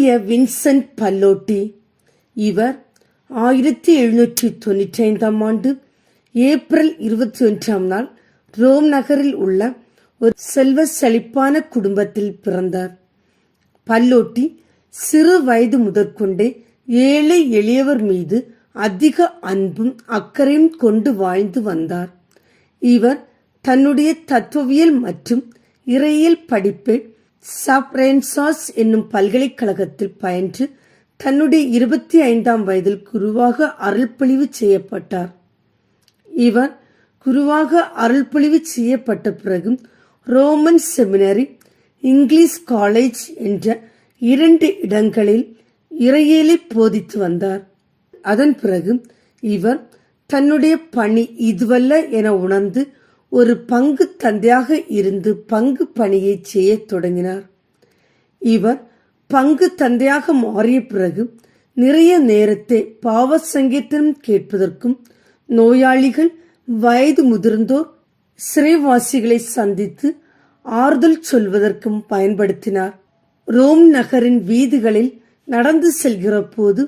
தூய வின்சென்ட் பல்லோட்டி. இவர் ஆயிரத்தி எழுநூற்றி தொண்ணூற்றி ஐந்தாம் ஆண்டு ஏப்ரல் இருபத்தி ஒன்றாம் நாள் ரோம் நகரில் உள்ள ஒரு செல்வ செழிப்பான குடும்பத்தில் பிறந்தார். பல்லோட்டி சிறு வயது முதற்கொண்டே ஏழை எளியவர் மீது அதிக அன்பும் அக்கறையும் கொண்டு வாழ்ந்து வந்தார். இவர் தன்னுடைய தத்துவவியல் மற்றும் இறையியல் படிப்பை சாப்ரென்சாஸ் என்னும் பல்கலைக்கழகத்தில் பயின்று தன்னுடைய இருபத்தி ஐந்தாம் வயதில் குருவாக அருள்பொழிவு செய்யப்பட்டார். இவர் குருவாக அருள்பொழிவு செய்யப்பட்ட பிறகு ரோமன் செமினரி இங்கிலீஷ் காலேஜ் என்ற இரண்டு இடங்களில் இறையியலை போதித்து வந்தார். அதன் பிறகு இவர் தன்னுடைய பணி இதுவல்ல என உணர்ந்து ஒரு பங்கு தந்தையாக இருந்து பங்கு பணியை செய்யத் தொடங்கினார். இவர் பங்கு தந்தையாக மாறிய பிறகு நிறைய நேரத்தை பாவ சங்கீதம் கேட்பதற்கும் நோயாளிகள் வயது முதிர்ந்தோர் சிறைவாசிகளை சந்தித்து ஆறுதல் சொல்வதற்கும் பயன்படுத்தினார். ரோம் நகரின் வீதிகளில் நடந்து செல்கிற போது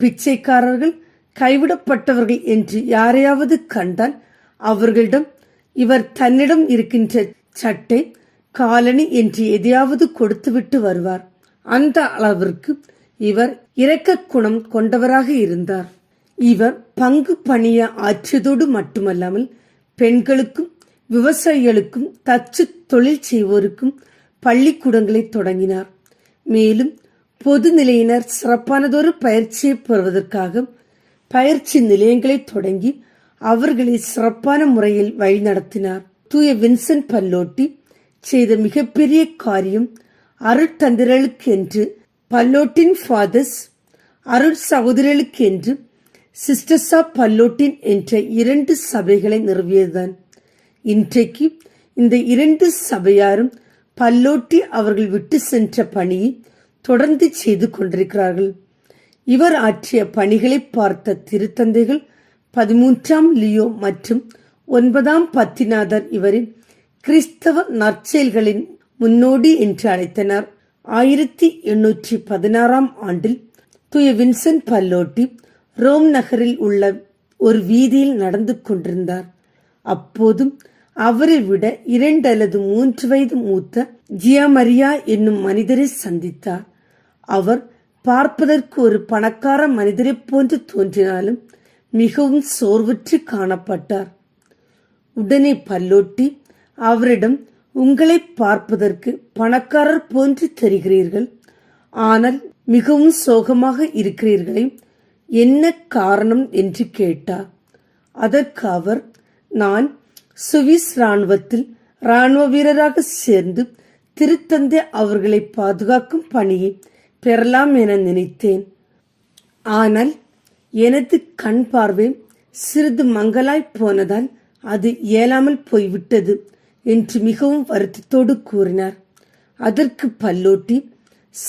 பிச்சைக்காரர்கள் கைவிடப்பட்டவர்கள் என்று யாரையாவது கண்டால் அவர்களிடம் இவர் தன்னிடம் இருக்கின்ற சட்டை காலணி என்று எதையாவது கொடுத்துவிட்டு வருவார். அந்த அளவிற்கு இவர் இரக்க குணம் கொண்டவராக இருந்தார். இவர் பங்கு பணிய ஆற்றியதோடு மட்டுமல்லாமல் பெண்களுக்கும் விவசாயிகளுக்கும் தச்சு தொழில் செய்வோருக்கும் பள்ளிக்கூடங்களை தொடங்கினார். மேலும் பொது நிலையினர் சிறப்பானதொரு பயிற்சியை பெறுவதற்காக பயிற்சி நிலையங்களை தொடங்கி அவர்களை சிறப்பான முறையில் வழிநடத்தினார். தூய வின்சென்ட் பல்லோட்டி செய்த மிகப்பெரிய காரியம் அருட்தந்திரர்களுக்கு என்று பல்லோட்டின் ஃபாதர்ஸ் அருள் சகோதரர்களுக்கு என்று சிஸ்டர்ஸ் ஆஃப் பல்லோட்டின் என்ற இரண்டு சபைகளை நிறுவியதுதான். இன்றைக்கு இந்த இரண்டு சபையாரும் பல்லோட்டி அவர்கள் விட்டு சென்ற பணியை தொடர்ந்து செய்து கொண்டிருக்கிறார்கள். இவர் ஆற்றிய பணிகளை பார்த்த திருத்தந்தைகள் பதிமூன்றாம் லியோ மற்றும் ஒன்பதாம் பத்திநாதர் இவரின் கிறிஸ்தவ நற்செயல்களின் முன்னோடி என்று அழைத்தனர். ஆயிரத்தி எண்ணூற்றி பதினாறாம் ஆண்டில் துய வின்சென்ட் பல்லோட்டி ரோம் நகரில் உள்ள ஒரு வீதியில் நடந்து கொண்டிருந்தார். அப்போதும் அவரை விட இரண்டு அல்லது மூன்று வயது மூத்த ஜியாமரியா என்னும் மனிதரை சந்தித்தார். அவர் பார்ப்பதற்கு ஒரு பணக்கார மனிதரைப் போன்று தோன்றினாலும் மிகவும் சோர்வுற்று காணப்பட்டார். உடனே பல்லோட்டி அவரிடம் உங்களை பார்ப்பதற்கு பணக்காரர் போன்று தெரிகிறீர்கள். ஆனால் மிகவும் சோகமாக இருக்கிறீர்களே என்ன காரணம்? என்று கேட்டார். அதற்கு அவர் நான் சுவிஸ் ராணுவத்தில் ராணுவ வீரராக சேர்ந்து திருத்தந்தை அவர்களை பாதுகாக்கும் பணியை பெறலாம் என நினைத்தேன். ஆனால் எனது கண் பார்வை சிறிது மங்கலாய் போனதால் அது இயலாமல் போய்விட்டது என்று மிகவும் வருத்தத்தோடு கூறினார். அதற்கு பல்லோட்டி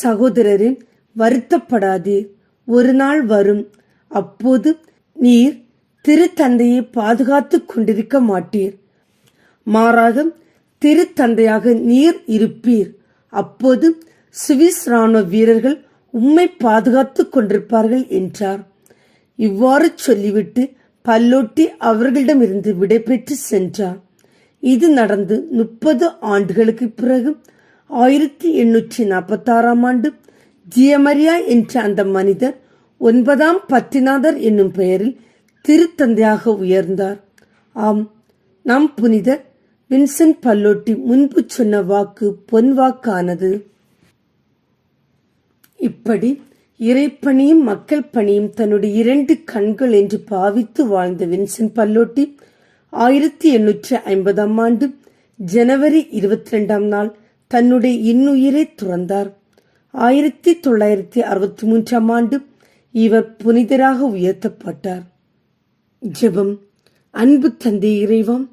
சகோதரரே வருத்தப்படாதே ஒரு நாள் வரும். அப்போது நீர் திருத்தந்தையை பாதுகாத்துக் கொண்டிருக்க மாட்டீர். மாறாக திருத்தந்தையாக நீர் இருப்பீர். அப்போது சுவிஸ் ராணுவ வீரர்கள் உம்மை பாதுகாத்துக் கொண்டிருப்பார்கள் என்றார். இவ்வாறு சொல்லிவிட்டு பல்லோட்டி அவர்களிடமிருந்து விடைபெற்று சென்றார். இது நடந்து முப்பது ஆண்டுகளுக்கு பிறகு ஆயிரத்தி எண்ணூற்றி நாற்பத்தாறாம் ஆண்டு ஜியமரியா என்ற அந்த மனிதர் ஒன்பதாம் பத்திநாதர் என்னும் பெயரில் திருத்தந்தையாக உயர்ந்தார். ஆம் நம் புனிதர் வின்சென்ட் பல்லோட்டி முன்பு சொன்ன வாக்கு பொன் வாக்கானது. இப்படி இறைப்பணியும் மக்கள் பணியும் தன்னுடைய இரண்டு கண்கள் என்று பாவித்து வாழ்ந்த வின்சென்ட் பல்லோட்டி ஆயிரத்தி எண்ணூற்றி ஐம்பதாம் ஆண்டு ஜனவரி இருபத்தி ரெண்டாம் நாள் தன்னுடைய இன்னுயிரை துறந்தார். ஆயிரத்தி தொள்ளாயிரத்தி அறுபத்தி மூன்றாம் ஆண்டு இவர் புனிதராக உயர்த்தப்பட்டார். ஜெபம். அன்பு தந்தை இறைவாம்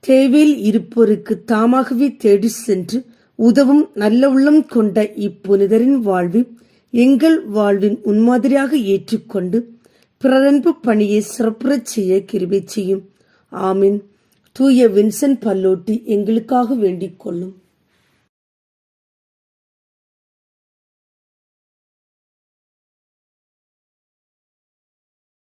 தேவையில் இருப்போருக்கு தாமாகவே தேடி சென்று உதவும் நல்ல உள்ளம் கொண்ட இப்புனிதரின் வாழ்வில் எங்கள் வாழ்வின் முன்மாதிரியாக ஏற்றுக்கொண்டு பிறரன்பு பணியை சிறப்புறச் செய்ய கிருபை செய்யும். ஆமின். தூய வின்சென்ட் பல்லோட்டி எங்களுக்காக வேண்டிக் கொள்ளும்.